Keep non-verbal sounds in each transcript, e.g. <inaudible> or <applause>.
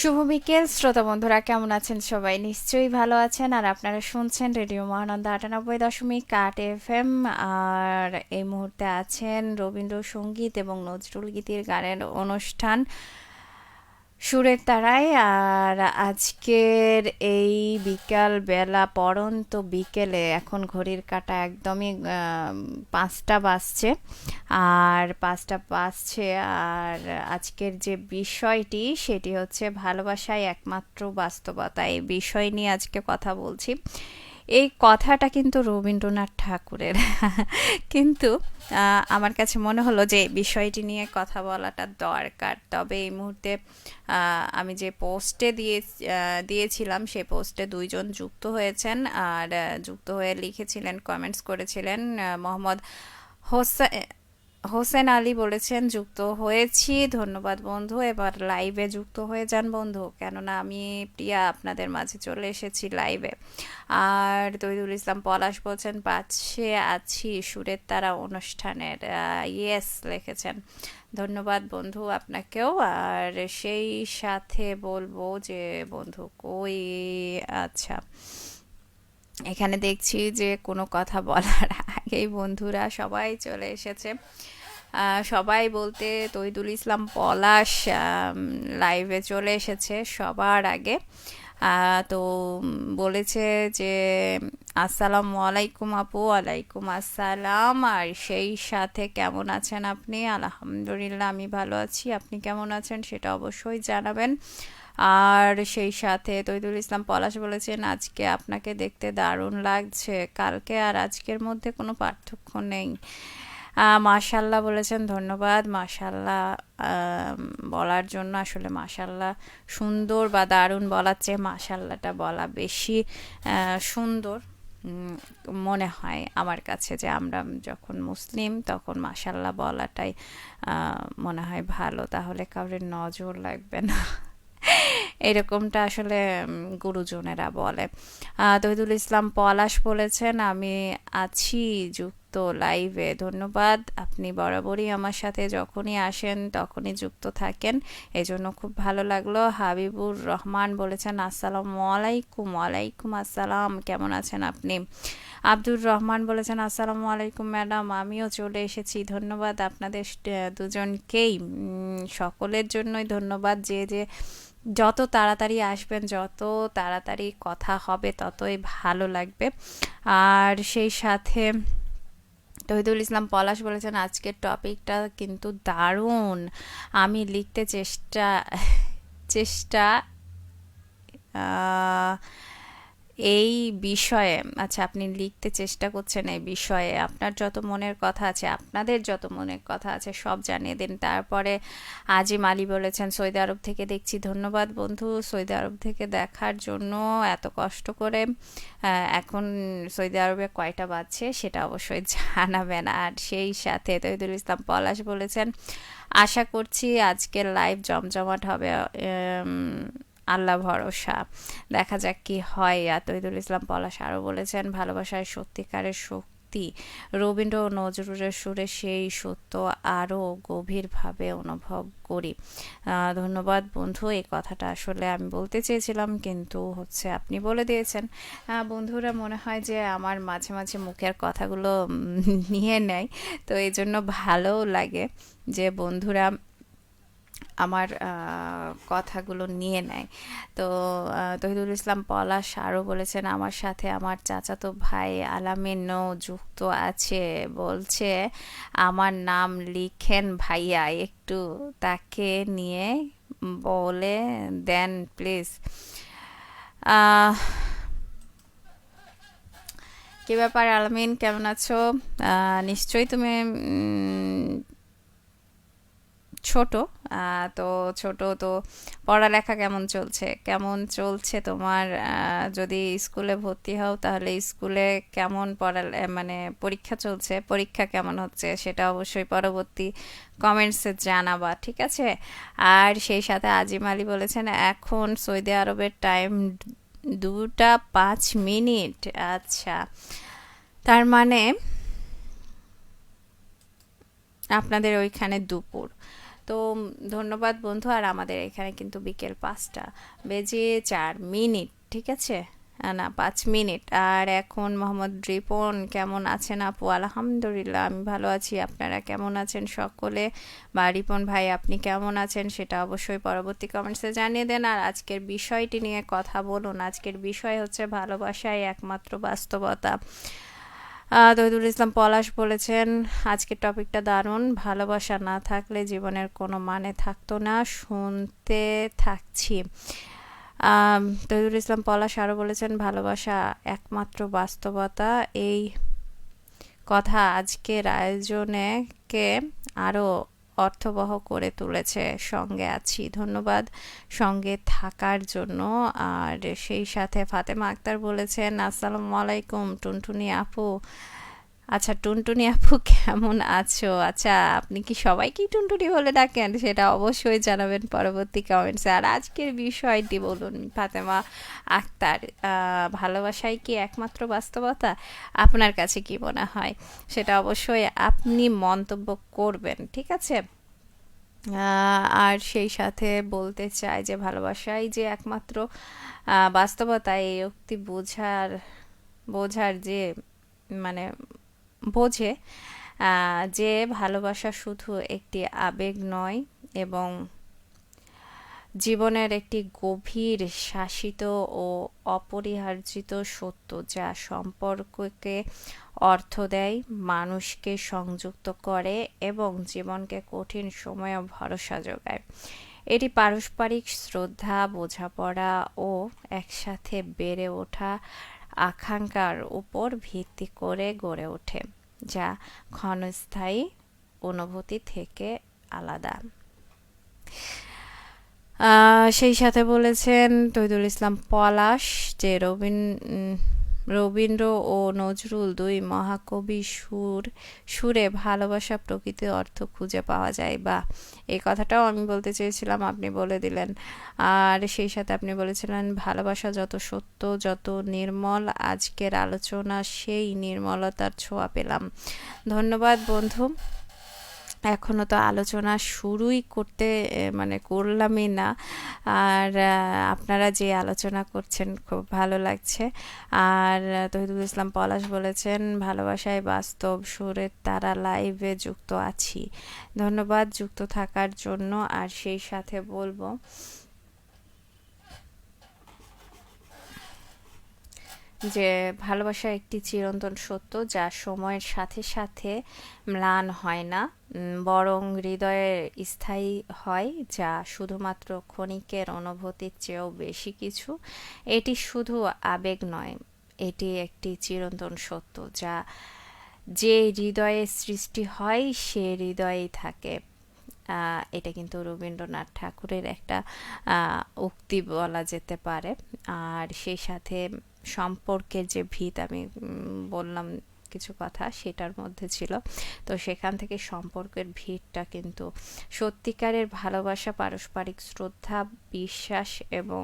শুভ বিকেল, শ্রোতা বন্ধুরা, কেমন আছেন সবাই? নিশ্চয়ই ভালো আছেন, আর আপনারা শুনছেন রেডিও মহানন্দ আটানব্বই দশমিক আট এফ এম আর এই মুহূর্তে আছেন রবীন্দ্রসঙ্গীত এবং নজরুল গীতির গানের অনুষ্ঠান। সুরের তারায়, আর আজকের এই বিকাল বেলা পরন্ত বিকেলে এখন ঘড়ির কাটা একদমই পাঁচটা বাজছে। আর পাঁচটা বাজছে, আর আজকের যে বিষয়টি, সেটি হচ্ছে ভালোবাসায় একমাত্র বাস্তবতা। এই বিষয় নিয়ে আজকে কথা বলছি। এই কথাটা কিন্তু রবীন্দ্রনাথ ঠাকুরের। কিন্তু আমার কাছে মনে হলো যে বিষয়টি নিয়ে কথা বলাটা দরকার। তবে এই মুহূর্তে আমি যে পোস্টে দিয়ে দিয়েছিলাম সেই পোস্টে দুইজন যুক্ত হয়েছেন। আর যুক্ত হয়ে লিখেছিলেন, কমেন্টস করেছিলেন মোহাম্মদ হোসেন হোসেন আলী বলেছেন, যুক্ত হয়েছি। ধন্যবাদ বন্ধু। এবার লাইভে যুক্ত হয়ে যান বন্ধু। কেননা আমি প্রিয়া আপনাদের মাঝে চলে এসেছি লাইভে আর তৈদুল ইসলাম পলাশ বলছেন পাচ্ছে আছি সুরের তারা অনুষ্ঠানের ইয়েস লিখেছেন। ধন্যবাদ বন্ধু আপনাকেও। আর সেই সাথে বলব যে বন্ধু কই? আচ্ছা। এখানে দেখছি যে কোনো কথা বলার <laughs> আগেই বন্ধুরা সবাই চলে এসেছে। সবাই বলতে তৈদুল ইসলাম পলাশ লাইভে চলে এসেছে সবার আগে। তো বলেছে যে, আসসালামু আলাইকুম আপু আলাইকুম আসসালাম। আর সেই সাথে কেমন আছেন আপনি? আলহামদুলিল্লাহ, আমি ভালো আছি। আপনি কেমন আছেন সেটা অবশ্যই জানাবেন। আর সেই সাথে তৈদুল ইসলাম পলাশ বলেছেন, আজকে আপনাকে দেখতে দারুণ লাগছে। কালকে আর আজকের মধ্যে কোনো পার্থক্য নেই। মাশাল্লাহ বলেছেন, ধন্যবাদ। মাশাল্লাহ বলার জন্য আসলে মাশাল্লাহ সুন্দর বা দারুণ বলার চেয়ে মাশাল্লাহটা বলা বেশি সুন্দর মনে হয় আমার কাছে যে আমরা যখন মুসলিম তখন মাশাল্লাহ বলাটাই মনে হয় ভালো। তাহলে কাউরের নজর লাগবে না। এরকমটা আসলে গুরুজনেরা বলে। তহিদুল ইসলাম পলাশ বলেছেন, আমি আছি যুক্ত লাইভে। ধন্যবাদ। আপনি বরাবরই আমার সাথে যখনই আসেন, তখনই যুক্ত থাকেন। এজন্য খুব ভালো লাগল। হাবিবুর রহমান বলেছেন, আসসালামু আলাইকুম, ওয়ালাইকুম আসসালাম। কেমন আছেন আপনি? আব্দুর রহমান বলেছেন, আসসালামু আলাইকুম ম্যাডাম, আমিও চলে এসেছি। ধন্যবাদ আপনাদের দুজনকেই। সকলের জন্যই ধন্যবাদ। যে যে যত তাড়াতাড়ি আসবেন, যত তাড়াতাড়ি কথা হবে, ততই ভালো লাগবে। আর সেই সাথে তহিদুল ইসলাম পলাশ বলেছেন, আজকের টপিকটা কিন্তু দারুণ। আমি লিখতে চেষ্টা চেষ্টা এই বিষয়ে আচ্ছা আপনি লিখতে চেষ্টা করছেন এই বিষয়ে, আপনার যত মনের কথা আছে, আপনাদের যত মনের কথা আছে, সব জানিয়ে দিন। তারপরে আজিম আলী বলেছেন, সৌদি আরব থেকে দেখছি, ধন্যবাদ বন্ধু, সৌদি আরব থেকে দেখার জন্য এত কষ্ট করে এখন সৌদি আরবে কয়টা বাজছে সেটা অবশ্যই <laughs> জানাবেন। আর সেই সাথে তহিদুল ইসলাম পলাশ বলেছেন, আশা করছি আজকের লাইভ জমজমাট হবে আল্লাহ ভরসা। দেখা যাক কি হয়। আর তহিদুল ইসলাম পলাশ আরও বলেছেন, ভালোবাসায় সত্যিকারের শক্তি। রবীন্দ্র নজরুলের সুরে সেই সত্য আরও গভীরভাবে অনুভব করি। ধন্যবাদ বন্ধু, এই কথাটা আসলে আমি বলতে চেয়েছিলাম, কিন্তু হচ্ছে আপনি বলে দিয়েছেন। বন্ধুরা, মনে হয় যে আমার মাঝে মাঝে মুখের কথাগুলো নিয়ে নেয়, তো এই জন্য ভালোও লাগে যে বন্ধুরা আমার কথাগুলো নিয়ে নেয়। তো তহিদুল ইসলাম পলাশ আরও বলেছেন, আমার সাথে আমার চাচাতো ভাই আলামিনও যুক্ত আছে। বলছে, আমার নাম লিখেন ভাইয়া, একটু তাকে নিয়ে বলে দেন, প্লিজ। কি ব্যাপার আলামিন? কেমন আছো? নিশ্চয়ই তুমি ছোট তো ছোট তো পড়ালেখা কেমন চলছে? কেমন চলছে তোমার যদি স্কুলে ভর্তি হও তাহলে স্কুলে কেমন পড়া মানে পরীক্ষা চলছে? পরীক্ষা কেমন হচ্ছে সেটা অবশ্যই পরবর্তী কমেন্টসে জানাবা, ঠিক আছে? আর সেই সাথে আজিম আলী বলেছেন, এখন সৌদি আরবের টাইম দুটা পাঁচ মিনিট আচ্ছা। তার মানে আপনাদের ওইখানে দুপুর। তো ধন্যবাদ বন্ধু, আর আমাদের এখানে কিন্তু বিকেল পাঁচটা বেজে চার মিনিট, ঠিক আছে? না, পাঁচ মিনিট। আর এখন মোহাম্মদ রিপন, কেমন আছেন আপু? আলহামদুলিল্লাহ, আমি ভালো আছি। আপনারা কেমন আছেন সকলে? বা রিপন ভাই, আপনি কেমন আছেন? সেটা অবশ্যই পরবর্তী কমেন্টসে জানিয়ে দেন। আর আজকের বিষয়টি নিয়ে কথা বলুন। আজকের বিষয় হচ্ছে ভালোবাসায় একমাত্র বাস্তবতা। তহিদুল ইসলাম পলাশ বলেছেন, আজকের টপিকটা দারুণ। ভালোবাসা না থাকলে জীবনের কোনো মানে থাকতো না। শুনতে থাকছি। তহিদুল ইসলাম পলাশ আরও বলেছেন, ভালোবাসা একমাত্র বাস্তবতা। এই কথা আজকের আয়োজনে কে আরও অর্থবহ করে তুলেছে। সঙ্গে আছি, ধন্যবাদ। সঙ্গে থাকার জন্য। আর সেই সাথে ফাতেমা আক্তার বলেছেন, আসসালামু আলাইকুম টুনটুনি আপু। আচ্ছা টুনটুনি আপু কেমন আছো? আচ্ছা আপনি কি সবাইকেই টুনটুনি বলে ডাকেন? সেটা অবশ্যই জানাবেন পরবর্তী কমেন্টসে আর আজকের বিষয়টি বলুন, ফাতেমা আক্তার ভালোবাসাই কি একমাত্র বাস্তবতা? আপনার কাছে কি মনে হয়? সেটা অবশ্যই আপনি মন্তব্য করবেন, ঠিক আছে? আর সেই সাথে বলতে চাই যে, ভালোবাসাই যে একমাত্র বাস্তবতা, এই উক্তি বোঝার বোঝার যে মানে বোঝে যে ভালোবাসা শুধু একটি আবেগ নয় এবং জীবনের একটি গভীর শাসিত ও অপরিহার্জিত সত্য যা সম্পর্ককে অর্থ দেয়, মানুষকে সংযুক্ত করে এবং জীবনকে কঠিন সময়ে ভরসা যোগায়। এটি পারস্পরিক শ্রদ্ধা, বোঝাপড়া ও একসাথে বেড়ে ওঠা আকাঙ্ক্ষার উপর ভিত্তি করে গড়ে ওঠে, যা ক্ষণস্থায়ী অনুভূতি থেকে আলাদা। সেই সাথে বলেছেন তৈদুল ইসলাম পলাশ যে রবীন রবীন্দ্র ও নজরুল দুই মহাকবি সুর, সুরে ভালোবাসা প্রকৃতির অর্থ খুঁজে পাওয়া যায়। বা এই কথাটাও আমি বলতে চেয়েছিলাম, আপনি বলে দিলেন। আর সেই সাথে আপনি বলেছিলেন, ভালোবাসা যত সত্য, যত নির্মল, আজকের আলোচনা সেই নির্মলতার ছোঁয়া পেলাম। ধন্যবাদ বন্ধু। এখনও তো আলোচনা শুরুই করতে মানে করলামই না। আর আপনারা যে আলোচনা করছেন খুব ভালো লাগছে। আর তহিদুল ইসলাম পলাশ বলেছেন ভালোবাসায় বাস্তব সুরের তারা লাইভে যুক্ত আছি। ধন্যবাদ যুক্ত থাকার জন্য, আর সেই সাথে বলব যে, ভালোবাসা একটি চিরন্তন সত্য, যা সময়ের সাথে সাথে ম্লান হয় না। বরং হৃদয়ে স্থায়ী হয়, যা শুধুমাত্র ক্ষণিকের অনুভূতির চেয়েও বেশি কিছু। এটি শুধু আবেগ নয়, এটি একটি চিরন্তন সত্য, যা যে হৃদয়ে সৃষ্টি হয়, সে হৃদয়েই থাকে। এটা কিন্তু রবীন্দ্রনাথ ঠাকুরের একটা উক্তি বলা যেতে পারে। আর সেই সাথে সম্পর্কের যে ভিত আমি বললাম কিছু কথা সেটার মধ্যে ছিল। তো সেখান থেকে সম্পর্কের ভিড়টা কিন্তু সত্যিকারের ভালোবাসা, পারস্পরিক শ্রদ্ধা, বিশ্বাস এবং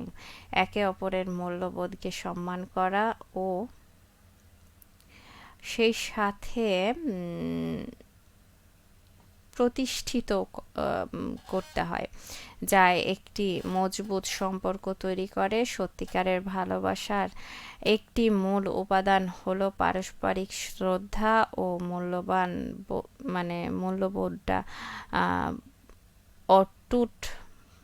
একে অপরের মূল্যবোধকে সম্মান করা ও সেই সাথে প্রতিষ্ঠিত করতে হয় যা একটি মজবুত সম্পর্ক তৈরি করে, সত্যিকারের ভালোবাসার একটি মূল উপাদান হলো পারস্পরিক শ্রদ্ধা ও মূল্যবান মানে মূল্যবোধটা অটুট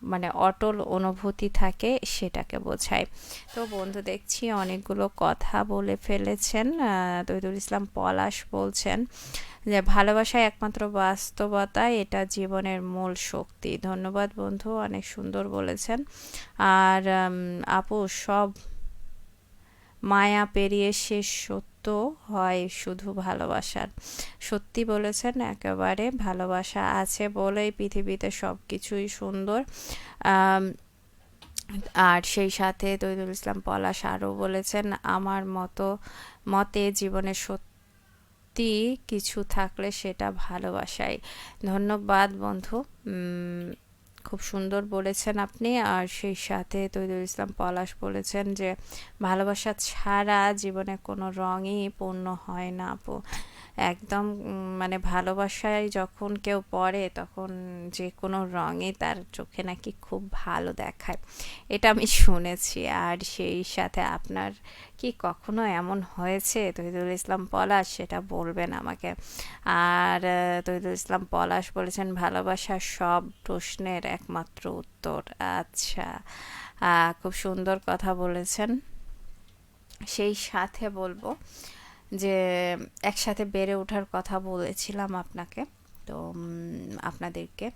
মানে অটল অনুভূতি থাকে সেটাকে বোঝায়। তো বন্ধু, দেখছি অনেকগুলো কথা বলে ফেলেছেন তৈদুল ইসলাম পলাশ বলছেন যে ভালোবাসা একমাত্র বাস্তবতা, এটা জীবনের মূল শক্তি। ধন্যবাদ বন্ধু, অনেক সুন্দর বলেছেন। আর আপু, সব মায়া পেরিয়ে শেষ সত্য হয় শুধু ভালোবাসার। সত্যি বলেছেন, একেবারে ভালোবাসা আছে বলেই পৃথিবীতে সব কিছুই সুন্দর আর সেই সাথে তৈদুল ইসলাম পলাশ আরও বলেছেন, আমার মতো মতে জীবনের সত্যি কিছু থাকলে সেটা ভালোবাসাই। ধন্যবাদ বন্ধু। খুব সুন্দর বলেছেন আপনি। আর সেই সাথে তৈদুল ইসলাম পলাশ বলেছেন যে, ভালোবাসা ছাড়া জীবনে কোনো রঙই পূর্ণ হয় না আপু। একদম মানে ভালোবাসায় যখন কেউ পড়ে তখন যে কোনো রঙে তার চোখে নাকি খুব ভালো দেখায়। এটা আমি শুনেছি। আর সেই সাথে আপনার কি কখনো এমন হয়েছে? তহিদুল ইসলাম পলাশ, সেটা বলবেন আমাকে। আর তহিদুল ইসলাম পলাশ বলেছেন ভালোবাসার সব প্রশ্নের একমাত্র উত্তর। আচ্ছা খুব সুন্দর কথা বলেছেন। সেই সাথে বলব যে একসাথে বেড়ে ওঠার কথা বলেছিলাম আপনাকে, তো আপনাদেরকে।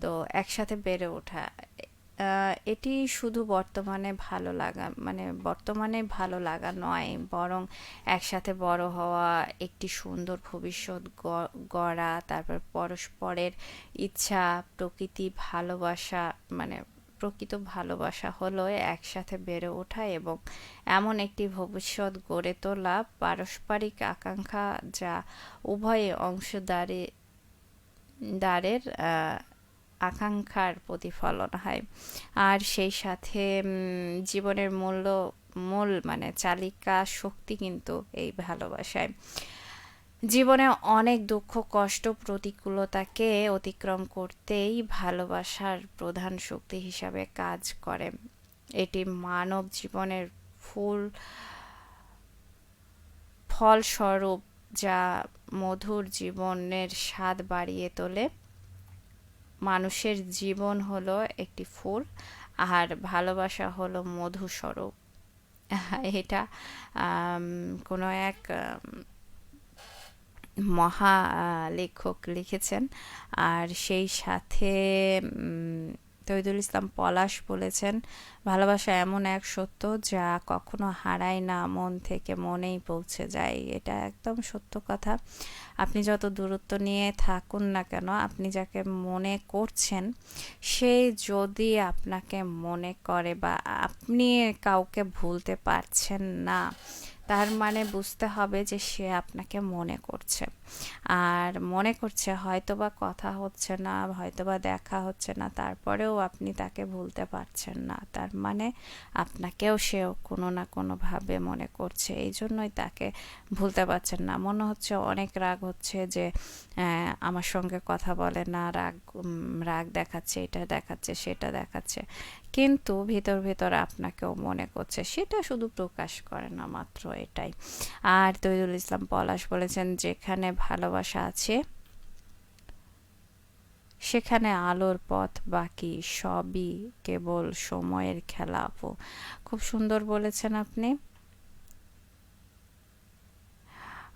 তো একসাথে বেড়ে ওঠা এটি শুধু বর্তমানে ভালো লাগা মানে বর্তমানে ভালো লাগা নয়, বরং একসাথে বড় হওয়া, একটি সুন্দর ভবিষ্যৎ গড়া, তারপর পরস্পরের ইচ্ছা, প্রকৃতি, ভালোবাসা মানে প্রকৃত ভালোবাসা হলো একসাথে বেড়ে ওঠা এবং এমন একটি ভবিষ্যৎ গড়ে তোলা পারস্পরিক আকাঙ্ক্ষা যা উভয় অংশদারে দ্বারের আকাঙ্ক্ষার প্রতিফলন হয়। আর সেই সাথে জীবনের মূল্য, মূল মানে চালিকা শক্তি কিন্তু এই ভালোবাসায়। জীবনে অনেক দুঃখ, কষ্ট, প্রতিকূলতাকে অতিক্রম করতেই ভালোবাসার প্রধান শক্তি হিসাবে কাজ করে। এটি মানব জীবনের ফুল ফলস্বরূপ যা মধুর জীবনের স্বাদ বাড়িয়ে তোলে। মানুষের জীবন হলো একটি ফুল, আর ভালোবাসা হলো মধুস্বরূপ। এটা কোনো এক মহা লেখক লিখেছেন। আর সেই সাথে তৈদুল ইসলাম পলাশ বলেছেন, ভালোবাসা এমন এক সত্য যা কখনো হারায় না, মন থেকে মনেই পৌঁছে যায়। এটা একদম সত্য কথা। আপনি যত দূরত্ব নিয়ে থাকুন না কেন, আপনি যাকে মনে করছেন, সে যদি আপনাকে মনে করে বা আপনি কাউকে ভুলতে পারছেন না তার মানে বুঝতে হবে যে সে আপনাকে মনে করছে। আর মনে করছে হয়তোবা কথা হচ্ছে না হয়তো বা দেখা হচ্ছে না, তারপরেও আপনি তাকে ভুলতে পারছেন না। তার মানে আপনাকেও সেও কোনো না কোনোভাবে মনে করছে। এই জন্যই তাকে ভুলতে পারছেন না। মনে হচ্ছে অনেক রাগ হচ্ছে যে আমার সঙ্গে কথা বলে না, রাগ রাগ দেখাচ্ছে, এটা দেখাচ্ছে, সেটা দেখাচ্ছে। কিন্তু ভিতর ভিতর আপনাকেও মনে করছে। সেটা শুধু প্রকাশ করে না, মাত্র এটাই। আর তৈরুল ইসলাম পলাশ বলেছেন, যেখানে ভালোবাসা আছে, সেখানে আলোর পথ বাকি, সবই কেবল সময়ের খেলা আপু খুব সুন্দর বলেছেন আপনি।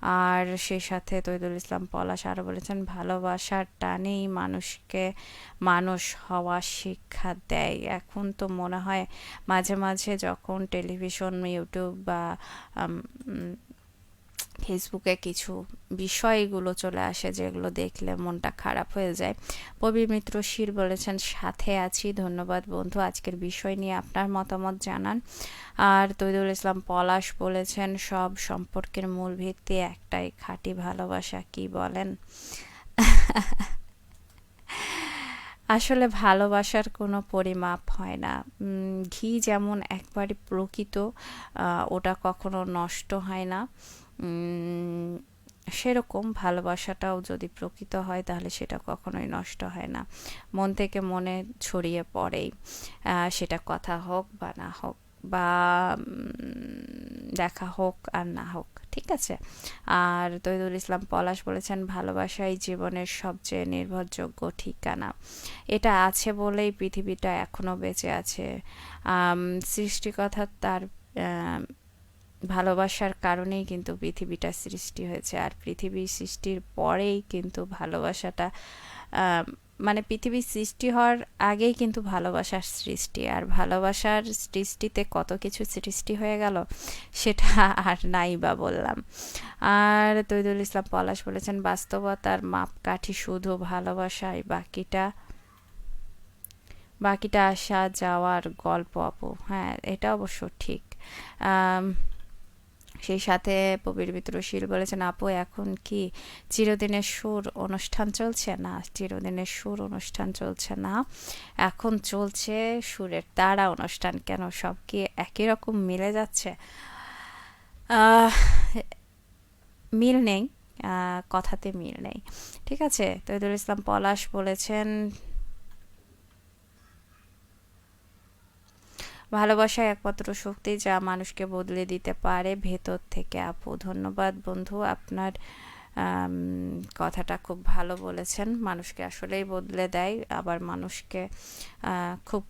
আর সেই সাথে তৈদুল ইসলাম পলাশ আরও বলেছেন, ভালোবাসার টানেই মানুষকে মানুষ হওয়া শিক্ষা দেয়। এখন তো মনে হয় মাঝে মাঝে যখন টেলিভিশন, ইউটিউব বা ফেসবুকে কিছু বিষয়গুলো চলে আসে যেগুলো দেখলে মনটা খারাপ হয়ে যায়। প্রবীর মিত্র শির বলেছেন, সাথে আছি, ধন্যবাদ বন্ধু। আজকের বিষয় নিয়ে আপনার মতামত জানান। আর তৈদুল ইসলাম পলাশ বলেছেন, সব সম্পর্কের মূল ভিত্তি একটাই, খাঁটি ভালোবাসা, কি বলেন? আসলে ভালোবাসার কোনো পরিমাপ হয় না। ঘি যেমন একবারে প্রকৃত ওটা কখনো নষ্ট হয় না। সেরকম ভালোবাসাটাও যদি প্রকৃত হয়, তাহলে সেটা কখনোই নষ্ট হয় না। মন থেকে মনে ছড়িয়ে পড়েই সেটা কথা হোক বা না হোক, বা দেখা হোক আর না হোক, ঠিক আছে? আর তৈদুল ইসলাম পলাশ বলেছেন, ভালোবাসাই জীবনের সবচেয়ে নির্ভরযোগ্য ঠিকানা। এটা আছে বলেই পৃথিবীটা এখনও বেঁচে আছে। সৃষ্টিকথা তার ভালোবাসার কারণেই কিন্তু পৃথিবীটা সৃষ্টি হয়েছে। আর পৃথিবী সৃষ্টির পরেই কিন্তু ভালোবাসাটা মানে পৃথিবীর সৃষ্টি হওয়ার আগেই কিন্তু ভালোবাসার সৃষ্টি। আর ভালোবাসার সৃষ্টিতে কত কিছু সৃষ্টি হয়ে গেল, সেটা আর নাই বা বললাম। আর তৈদুল ইসলাম পলাশ বলেছেন, বাস্তবতার মাপকাঠি শুধু ভালোবাসায় বাকিটা বাকিটা আসা যাওয়ার গল্প আপু হ্যাঁ এটা অবশ্য ঠিক। সেই সাথে প্রবীর মিত্রশীল বলেছেন, আপু, এখন কি চিরদিনের সুর অনুষ্ঠান চলছে? না, চিরদিনের সুর অনুষ্ঠান চলছে না। এখন চলছে সুরের তারা অনুষ্ঠান। কেন সব কি একই রকম মিলে যাচ্ছে? মিল নেই। কথাতে মিল নেই। ঠিক আছে? তৈদুল ইসলাম পলাশ বলেছেন ভালোবাসা একমাত্র শক্তি যা মানুষকে বদলে দিতে পারে ভেতর থেকে। আপু, ধন্যবাদ বন্ধু, আপনার কথাটা খুব ভালো বলেছেন। মানুষকে আসলেই বদলে দেয়, আবার মানুষকে খুব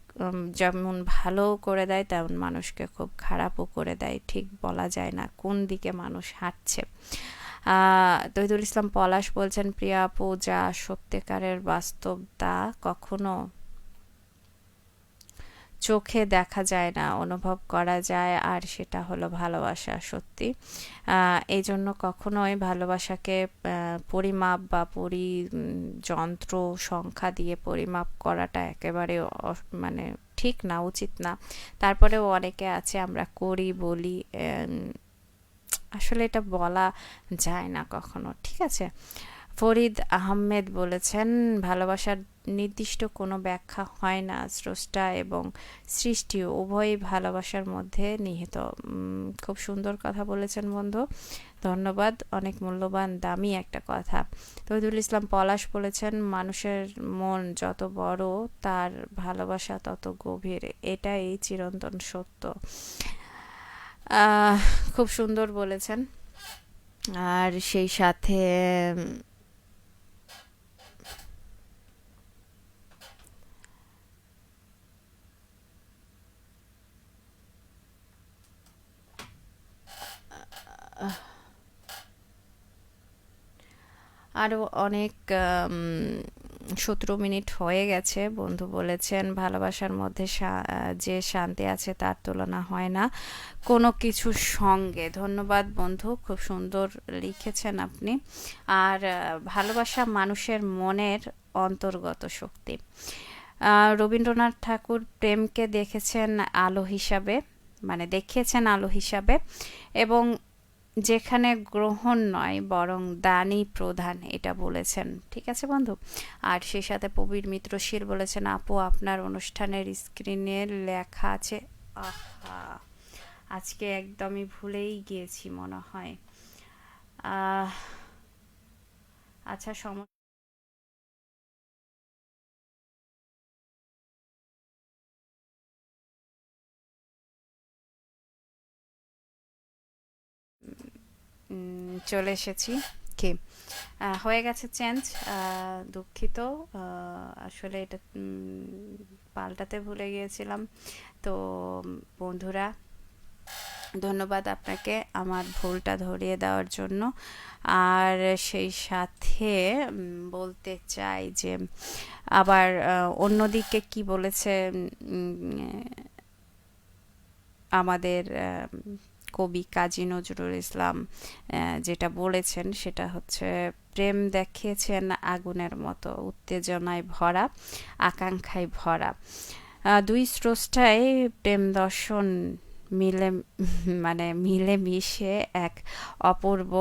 যেমন ভালো করে দেয়, তেমন মানুষকে খুব খারাপও করে দেয়। ঠিক বলা যায় না কোন দিকে মানুষ হাঁটছে। তহিদুল ইসলাম পলাশ বলছেন, প্রিয়া আপু, যা সত্যিকারের বাস্তব তা কখনো চোখে দেখা যায় না, অনুভব করা যায়, আর সেটা হলো ভালোবাসা সত্যি। এই জন্য কখনোই ভালোবাসাকে পরিমাপ বা পরি যন্ত্র, সংখ্যা দিয়ে পরিমাপ করাটা একেবারে মানে ঠিক না, উচিত না। তারপরেও অনেকে আছে, আমরা করি, বলি আসলে এটা বলা যায় না কখনো, ঠিক আছে? ফরিদ আহমেদ বলেছেন, ভালোবাসার নির্দিষ্ট কোনো ব্যাখ্যা হয় না স্রষ্টা এবং সৃষ্টি উভয়ই ভালোবাসার মধ্যে নিহিত। খুব সুন্দর কথা বলেছেন বন্ধু। ধন্যবাদ, অনেক মূল্যবান, দামি একটা কথা। তহিদুল ইসলাম পলাশ বলেছেন, মানুষের মন যত বড়, তার ভালোবাসা তত গভীর। এটাই চিরন্তন সত্য। খুব সুন্দর বলেছেন। আর সেই সাথে আরও অনেক সতেরো মিনিট হয়ে গেছে। বন্ধু বলেছেন, ভালোবাসার মধ্যে যে শান্তি আছে তার তুলনা হয় না কোনো কিছুর সঙ্গে। ধন্যবাদ বন্ধু, খুব সুন্দর লিখেছেন আপনি। আর ভালোবাসা মানুষের মনের অন্তর্গত শক্তি। রবীন্দ্রনাথ ঠাকুর প্রেমকে দেখেছেন আলো হিসাবে মানে দেখিয়েছেন আলো হিসাবে এবং যেখানে গ্রহণ নয়, বরং দানই প্রধান, এটা বলেছেন। ঠিক আছে বন্ধু? আর সেই সাথে প্রবীর মিত্রশীল বলেছেন, আপু, আপনার অনুষ্ঠানের স্ক্রিনে লেখা আছে। আহা! আজকে একদমই ভুলেই গিয়েছি মনে হয়। আচ্ছা সমস্যা চলে এসেছি। কি? হয়ে গেছে চেঞ্জ দুঃখিত। আসলে এটা পাল্টাতে ভুলে গিয়েছিলাম। তো, বন্ধুরা, ধন্যবাদ আপনাকে আমার ভুলটা ধরিয়ে দেওয়ার জন্য। আর সেই সাথে বলতে চাই যে, আবার অন্যদিকে কি বলেছে আমাদের কবি কাজী নজরুল ইসলাম যেটা বলেছেন সেটা হচ্ছে, প্রেম দেখিয়েছেন আগুনের মতো, উত্তেজনায় ভরা, আকাঙ্ক্ষায় ভরা। দুই স্রষ্টায় প্রেম দর্শন মিলে মানে মিলে মিশে এক অপূর্ব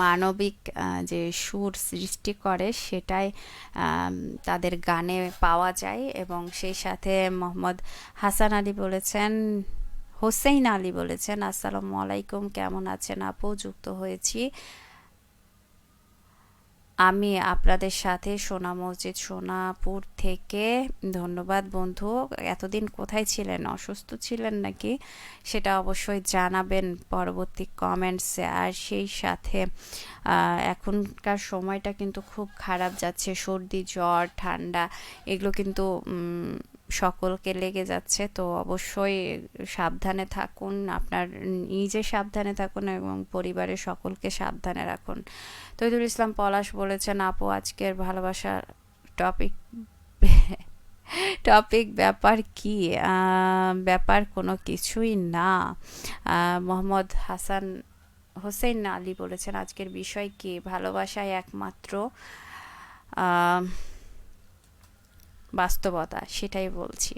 মানবিক যে সুর সৃষ্টি করে সেটাই তাদের গানে পাওয়া যায় এবং সেই সাথে মোহাম্মদ হাসান আলী বলেছেন হোসেইন আলী বলেছেন, আসসালামু আলাইকুম, কেমন আছেন আপু? যুক্ত হয়েছি। আমি আপনাদের সাথে সোনা মসজিদ সোনাপুর থেকে। ধন্যবাদ বন্ধু। এতদিন কোথায় ছিলেন? অসুস্থ ছিলেন নাকি? সেটা অবশ্যই জানাবেন পরবর্তী কমেন্টসে। আর সেই সাথে এখনকার সময়টা কিন্তু খুব খারাপ যাচ্ছে। সর্দি, জ্বর, ঠান্ডা, এগুলো কিন্তু সকলকে লেগে যাচ্ছে, তো অবশ্যই সাবধানে থাকুন, আপনার নিজে সাবধানে থাকুন এবং পরিবারের সকলকে সাবধানে রাখুন। তৈদুল ইসলাম পলাশ বলেছেন, আপু, আজকের ভালোবাসার টপিক <laughs> টপিক ব্যাপার কি? ব্যাপার কোনো কিছুই না। মোহাম্মদ হাসান হোসেন আলী বলেছেন, আজকের বিষয় কি? ভালোবাসায় একমাত্র বাস্তবতা, সেটাই বলছি।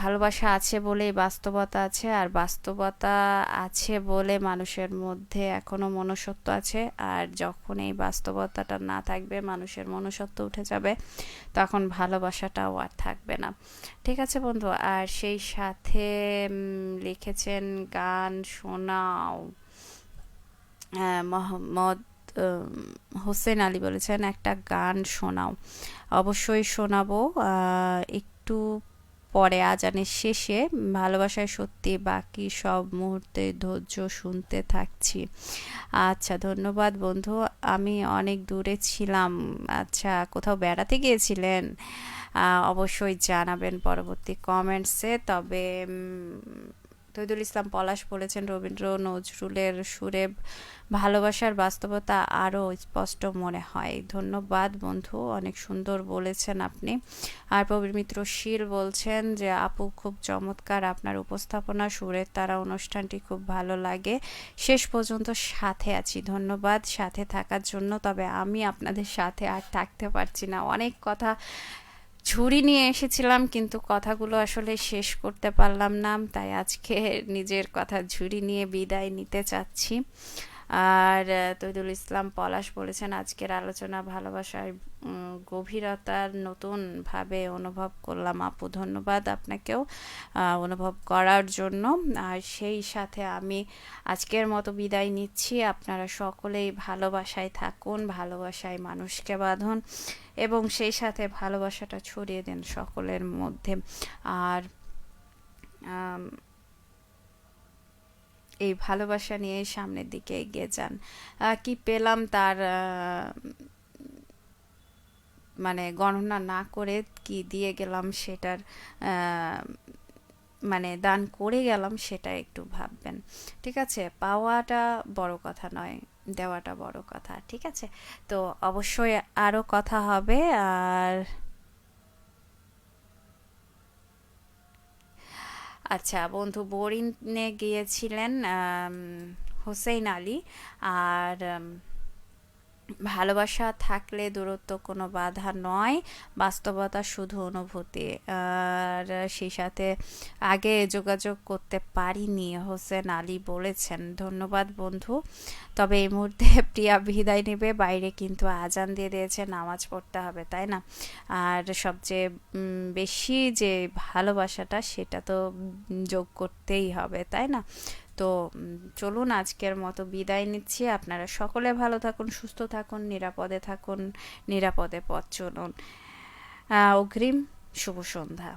ভালোবাসা আছে বলেই বাস্তবতা আছে, আর বাস্তবতা আছে বলে মানুষের মধ্যে এখনও মনুষ্যত্ব আছে, আর যখন এই বাস্তবতাটা না থাকবে, মানুষের মনুষ্যত্ব উঠে যাবে, তখন ভালোবাসাটাও আর থাকবে না। ঠিক আছে বন্ধু, আর সেই সাথে লিখেছেন গান শোনাও। মোহাম্মদ হোসেন আলী বলেছেন, একটা গান শোনাও। অবশ্যই শোনাবো। একটু পরে, আজানের শেষে ভালোবাসায় সত্যি বাকি সব মুহূর্তে ধৈর্য শুনতে থাকছি। আচ্ছা ধন্যবাদ বন্ধু। আমি অনেক দূরে ছিলাম। আচ্ছা কোথাও বেড়াতে গিয়েছিলেন? অবশ্যই জানাবেন পরবর্তী কমেন্টসে তবে তৈদুল ইসলাম পলাশ বলেছেন, রবীন্দ্র নজরুলের সুরে ভালোবাসার বাস্তবতা আরও স্পষ্ট মনে হয়। ধন্যবাদ বন্ধু, অনেক সুন্দর বলেছেন আপনি। আর প্রবীর মিত্র শীল বলছেন যে, আপু, খুব চমৎকার আপনার উপস্থাপনা, সুরের তারা অনুষ্ঠানটি খুব ভালো লাগে। শেষ পর্যন্ত সাথে আছি। ধন্যবাদ সাথে থাকার জন্য। তবে আমি আপনাদের সাথে আর থাকতে পারছি না। অনেক কথা ঝুড়ি নিয়ে এসেছিলাম, কিন্তু কথাগুলো আসলে শেষ করতে পারলাম না। তাই আজকে নিজের কথা ঝুড়ি নিয়ে বিদায় নিতে চাচ্ছি। আর তৈদুল ইসলাম পলাশ বলেছেন, আজকের আলোচনা ভালোবাসার গভীরতার নতুন ভাবে অনুভব করলাম আপু। ধন্যবাদ আপনাকেও অনুভব করার জন্য। আর সেই সাথে আমি আজকের মতো বিদায় নিচ্ছি। আপনারা সকলেই ভালোবাসায় থাকুন, ভালোবাসায় মানুষকে বাঁধুন এবং সেই সাথে ভালোবাসাটা ছড়িয়ে দেন সকলের মধ্যে। আর এই ভালোবাসা নিয়ে সামনের দিকে এগিয়ে যান। কি পেলাম তার মানে গণনা না করে কি দিয়ে গেলাম সেটার মানে দান করে গেলাম সেটা একটু ভাববেন। ঠিক আছে? পাওয়াটা বড় কথা নয়, দেওয়াটা বড় কথা। ঠিক আছে? তো অবশ্যই আরও কথা হবে, আর আচ্ছা বন্ধু বোরিনে গিয়েছিলেন হোসেন আলী আর ভালোবাসা থাকলে দূরত্ব কোনো বাধা নয়, বাস্তবতা শুধু অনুভূতি। আর সেই সাথে আগে যোগাযোগ করতে পারিনি, হোসেন আলী বলেছেন। ধন্যবাদ বন্ধু। তবে এই মুহূর্তে <laughs> প্রিয়া বিদায় নেবে, বাইরে কিন্তু আজান দিয়ে দিয়েছে, নামাজ পড়তে হবে, তাই না? আর সবচেয়ে বেশি যে ভালোবাসাটা, সেটা তো যোগ করতেই হবে, তাই না? তো চলুন আজকের মতো বিদায় নিচ্ছি। আপনারা সকলে ভালো থাকুন, সুস্থ থাকুন, নিরাপদে থাকুন, নিরাপদে পথ চলুন। অগ্রিম শুভ সন্ধ্যা।